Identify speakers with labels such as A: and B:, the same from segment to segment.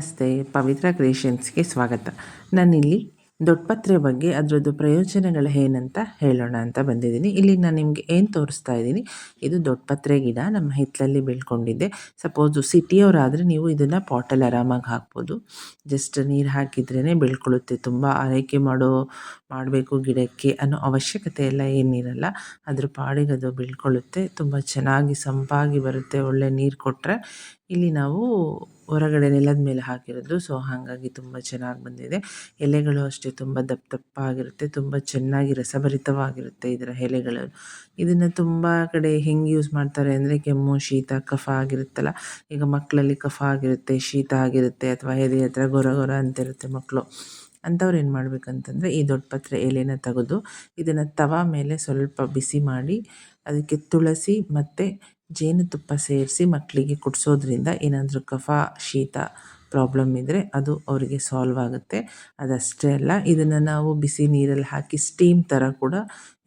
A: ನಮಸ್ತೆ, ಪವಿತ್ರ ಕ್ರಿಯೇಷನ್ಸ್ಗೆ ಸ್ವಾಗತ. ನಾನಿಲ್ಲಿ ದೊಡ್ಡಪತ್ರೆ ಬಗ್ಗೆ ಅದರದ್ದು ಪ್ರಯೋಜನಗಳು ಏನಂತ ಹೇಳೋಣ ಅಂತ ಬಂದಿದ್ದೀನಿ. ಇಲ್ಲಿ ನಾನು ನಿಮಗೆ ಏನು ತೋರಿಸ್ತಾ ಇದ್ದೀನಿ, ಇದು ದೊಡ್ಡಪತ್ರೆ ಗಿಡ ನಮ್ಮ ಹಿತ್ತಲಲ್ಲಿ ಬೆಳ್ಕೊಂಡಿದ್ದೆ. ಸಪೋಸು ಸಿಟಿಯವರಾದರೆ ನೀವು ಇದನ್ನು ಪಾಟಲ್ಲಿ ಆರಾಮಾಗಿ ಹಾಕ್ಬೋದು. ಜಸ್ಟ್ ನೀರು ಹಾಕಿದ್ರೇ ಬೆಳ್ಕೊಳ್ಳುತ್ತೆ ತುಂಬ ಆರೈಕೆ ಮಾಡೋ, ಮಾಡಬೇಕು ಗಿಡಕ್ಕೆ ಅನ್ನೋ ಅವಶ್ಯಕತೆ ಎಲ್ಲ ಏನಿರಲ್ಲ, ಅದ್ರ ಪಾಡಿಗೆ ಅದು ಬೆಳ್ಕೊಳ್ಳುತ್ತೆ ತುಂಬ ಚೆನ್ನಾಗಿ ಸಂಪಾಗಿ ಬರುತ್ತೆ, ಒಳ್ಳೆ ನೀರು ಕೊಟ್ಟರೆ ಇಲ್ಲಿ ನಾವು ಹೊರಗಡೆ ನೆಲದ ಮೇಲೆ ಹಾಕಿರೋದು. ಸೊ ಹಾಗಾಗಿ ತುಂಬ ಚೆನ್ನಾಗಿ ಬಂದಿದೆ. ಎಲೆಗಳು ಅಷ್ಟೇ ತುಂಬ ದಪ್ಪ ದಪ್ಪಾಗಿರುತ್ತೆ. ತುಂಬ ಚೆನ್ನಾಗಿ ರಸಭರಿತವಾಗಿರುತ್ತೆ ಇದರ ಎಲೆಗಳು ಇದನ್ನು ತುಂಬ ಕಡೆ ಹೆಂಗೆ ಯೂಸ್ ಮಾಡ್ತಾರೆ ಅಂದರೆ ಕೆಮ್ಮು, ಶೀತ, ಕಫ ಆಗಿರುತ್ತಲ್ಲ. ಈಗ ಮಕ್ಕಳಲ್ಲಿ ಕಫ ಆಗಿರುತ್ತೆ, ಶೀತ ಆಗಿರುತ್ತೆ ಅಥವಾ ಎದೆ ಹತ್ರ ಗೊರ ಗೊರ ಅಂತಿರುತ್ತೆ ಮಕ್ಕಳು. ಅಂಥವ್ರು ಏನು ಮಾಡಬೇಕಂತಂದರೆ, ಈ ದೊಡ್ಡಪತ್ರೆ ಎಲೆನ ತೆಗೆದು, ಇದನ್ನು ತವ ಮೇಲೆ ಸ್ವಲ್ಪ ಬಿಸಿ ಮಾಡಿ, ಅದಕ್ಕೆ ತುಳಸಿ ಮತ್ತು ಜೇನುತುಪ್ಪ ಸೇರಿಸಿ ಮಕ್ಕಳಿಗೆ ಕುಡಿಸೋದ್ರಿಂದ ಏನಾದರೂ ಕಫ, ಶೀತ ಪ್ರಾಬ್ಲಮ್ ಇದ್ದರೆ ಅದು ಅವರಿಗೆ ಸಾಲ್ವ್ ಆಗುತ್ತೆ. ಅದಷ್ಟೇ ಅಲ್ಲ, ಇದನ್ನು ನಾವು ಬಿಸಿ ನೀರಲ್ಲಿ ಹಾಕಿ ಸ್ಟೀಮ್ ಥರ ಕೂಡ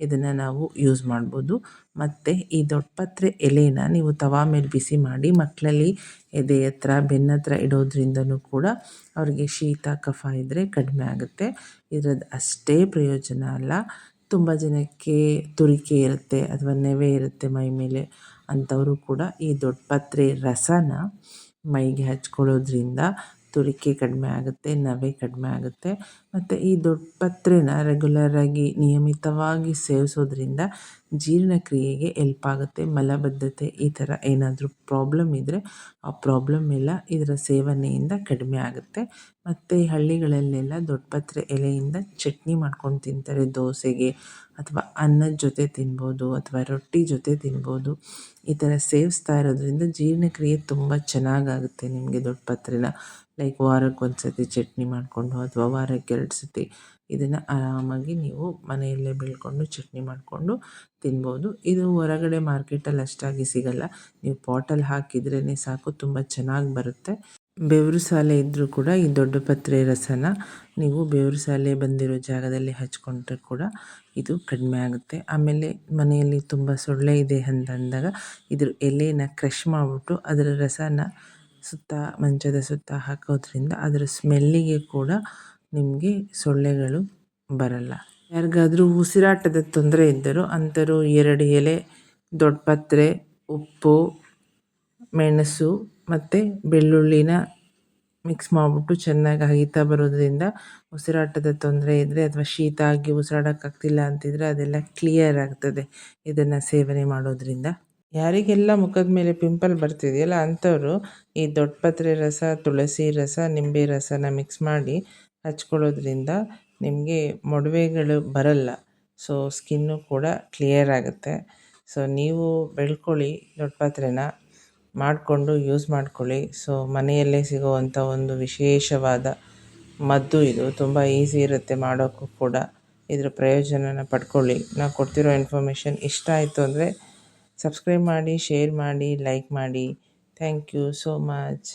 A: ಇದನ್ನು ನಾವು ಯೂಸ್ ಮಾಡ್ಬೋದು. ಮತ್ತು ಈ ದೊಡ್ಡಪತ್ರೆ ಎಲೆನ ನೀವು ತವಾ ಮೇಲೆ ಬಿಸಿ ಮಾಡಿ ಮಕ್ಕಳಲ್ಲಿ ಎದೆ ಹತ್ರ, ಬೆನ್ನ ಹತ್ರ ಇಡೋದ್ರಿಂದನೂ ಕೂಡ ಅವರಿಗೆ ಶೀತ, ಕಫ ಇದ್ದರೆ ಕಡಿಮೆ ಆಗುತ್ತೆ. ಇದರದ್ದು ಅಷ್ಟೇ ಪ್ರಯೋಜನ ಅಲ್ಲ. ತುಂಬ ಜನಕ್ಕೆ ತುರಿಕೆ ಇರುತ್ತೆ, ಅಥವಾ ನೆವೆ ಇರುತ್ತೆ ಮೈ ಮೇಲೆ ಅಂಥವರು ಕೂಡ ಈ ದೊಡ್ಡಪತ್ರೆ ರಸನ ಮೈಗೆ ಹಚ್ಕೊಳ್ಳೋದ್ರಿಂದ ತುರಿಕೆ ಕಡಿಮೆ ಆಗುತ್ತೆ, ನವೆ ಕಡಿಮೆ ಆಗುತ್ತೆ. ಮತ್ತು ಈ ದೊಡ್ಡಪತ್ರೆನ ರೆಗ್ಯುಲರಾಗಿ ನಿಯಮಿತವಾಗಿ ಸೇವಿಸೋದ್ರಿಂದ ಜೀರ್ಣಕ್ರಿಯೆಗೆ ಎಲ್ಪ್ ಆಗುತ್ತೆ. ಮಲಬದ್ಧತೆ ಈ ಥರ ಏನಾದರೂ ಪ್ರಾಬ್ಲಮ್ ಇದ್ದರೆ ಆ ಪ್ರಾಬ್ಲಮ್ ಎಲ್ಲ ಇದರ ಸೇವನೆಯಿಂದ ಕಡಿಮೆ ಆಗುತ್ತೆ. ಮತ್ತು ಹಳ್ಳಿಗಳಲ್ಲೆಲ್ಲ ದೊಡ್ಡಪತ್ರೆ ಎಲೆಯಿಂದ ಚಟ್ನಿ ಮಾಡ್ಕೊಂಡು ತಿಂತಾರೆ, ದೋಸೆಗೆ ಅಥವಾ ಅನ್ನದ ಜೊತೆ ತಿನ್ಬೋದು ಅಥವಾ ರೊಟ್ಟಿ ಜೊತೆ ತಿನ್ಬೋದು, ಈ ಥರ ಸೇವಿಸ್ತಾ ಇರೋದ್ರಿಂದ ಜೀರ್ಣಕ್ರಿಯೆ ತುಂಬ ಚೆನ್ನಾಗಾಗುತ್ತೆ ನಿಮಗೆ ದೊಡ್ಡಪತ್ರೆನ ಲೈಕ್ ವಾರಕ್ಕೆ ಒಂದು ಸತಿ ಚಟ್ನಿ ಮಾಡಿಕೊಂಡು ಅಥವಾ ವಾರಕ್ಕೆ ಎರಡು ಸತಿ ಇದನ್ನು ಆರಾಮಾಗಿ ನೀವು ಮನೆಯಲ್ಲೇ ಬೆಳ್ಕೊಂಡು ಚಟ್ನಿ ಮಾಡಿಕೊಂಡು ತಿನ್ಬೋದು. ಇದು ಹೊರಗಡೆ ಮಾರ್ಕೆಟಲ್ಲಿ ಅಷ್ಟಾಗಿ ಸಿಗಲ್ಲ. ನೀವು ಪಾಟಲ್ಲಿ ಹಾಕಿದ್ರೇ ಸಾಕು, ತುಂಬ ಚೆನ್ನಾಗಿ ಬರುತ್ತೆ. ಬೆವರು ಸಾಲೆ ಇದ್ದರೂ ಕೂಡ ಈ ದೊಡ್ಡ ಪತ್ರೆ ರಸನ ನೀವು ಬೆವರು ಸಾಲೆ ಬಂದಿರೋ ಜಾಗದಲ್ಲಿ ಹಚ್ಕೊಂಡ್ರೆ ಕೂಡ ಇದು ಕಡಿಮೆ ಆಗುತ್ತೆ. ಆಮೇಲೆ ಮನೆಯಲ್ಲಿ ತುಂಬ ಸೊಳ್ಳೆ ಇದೆ ಅಂತ ಅಂದಾಗ ಇದ್ರ ಎಲೆನ ಕ್ರಷ್ ಮಾಡಿಬಿಟ್ಟು ಅದರ ರಸನ ಸುತ್ತ, ಮಂಚದ ಸುತ್ತ ಹಾಕೋದ್ರಿಂದ ಅದರ ಸ್ಮೆಲ್ಲಿಗೆ ಕೂಡ ನಿಮಗೆ ಸೊಳ್ಳೆಗಳು ಬರಲ್ಲ. ಯಾರಿಗಾದರೂ ಉಸಿರಾಟದ ತೊಂದರೆ ಇದ್ದರೂ ಅಂತರೂ ಎರಡು ಎಲೆ ದೊಡ್ಡಪತ್ರೆ ಉಪ್ಪು, ಮೆಣಸು ಮತ್ತು ಬೆಳ್ಳುಳ್ಳಿನ ಮಿಕ್ಸ್ ಮಾಡಿಬಿಟ್ಟು ಚೆನ್ನಾಗಿ ಅಗಿತಾ ಬರೋದ್ರಿಂದ ಉಸಿರಾಟದ ತೊಂದರೆ ಇದ್ದರೆ ಅಥವಾ ಶೀತ ಆಗಿ ಉಸಿರಾಡೋಕ್ಕಾಗ್ತಿಲ್ಲ ಅಂತಿದ್ರೆ ಅದೆಲ್ಲ ಕ್ಲಿಯರ್ ಆಗ್ತದೆ ಇದನ್ನು ಸೇವನೆ ಮಾಡೋದ್ರಿಂದ. ಯಾರಿಗೆಲ್ಲ ಮುಖದ ಮೇಲೆ ಪಿಂಪಲ್ ಬರ್ತಿದೆಯಲ್ಲ ಅಂಥವರು ಈ ದೊಡ್ಡಪತ್ರೆ ರಸ, ತುಳಸಿ ರಸ, ನಿಂಬೆ ರಸನ ಮಿಕ್ಸ್ ಮಾಡಿ ಹಚ್ಕೊಳ್ಳೋದ್ರಿಂದ ನಿಮಗೆ ಮೊಡವೆಗಳು ಬರಲ್ಲ. ಸೊ ಸ್ಕಿನ್ನು ಕೂಡ ಕ್ಲಿಯರ್ ಆಗುತ್ತೆ. ಸೊ ನೀವು ಬೆಳ್ಕೊಳ್ಳಿ ದೊಡ್ಡಪತ್ರೆನ ಮಾಡಿಕೊಂಡು ಯೂಸ್ ಮಾಡ್ಕೊಳ್ಳಿ. ಸೊ ಮನೆಯಲ್ಲೇ ಸಿಗುವಂಥ ಒಂದು ವಿಶೇಷವಾದ ಮದ್ದು ಇದು. ತುಂಬ ಈಸಿ ಇರುತ್ತೆ ಮಾಡೋಕ್ಕೂ ಕೂಡ. ಇದರ ಪ್ರಯೋಜನನ ಪಡ್ಕೊಳ್ಳಿ. ನಾವು ಕೊಡ್ತಿರೋ ಇನ್ಫಾರ್ಮೇಷನ್ ಇಷ್ಟ ಆಯಿತು ಅಂದರೆ ಸಬ್ಸ್ಕ್ರೈಬ್ ಮಾಡಿ ಶೇರ್ ಮಾಡಿ ಲೈಕ್ ಮಾಡಿ. Thank you so much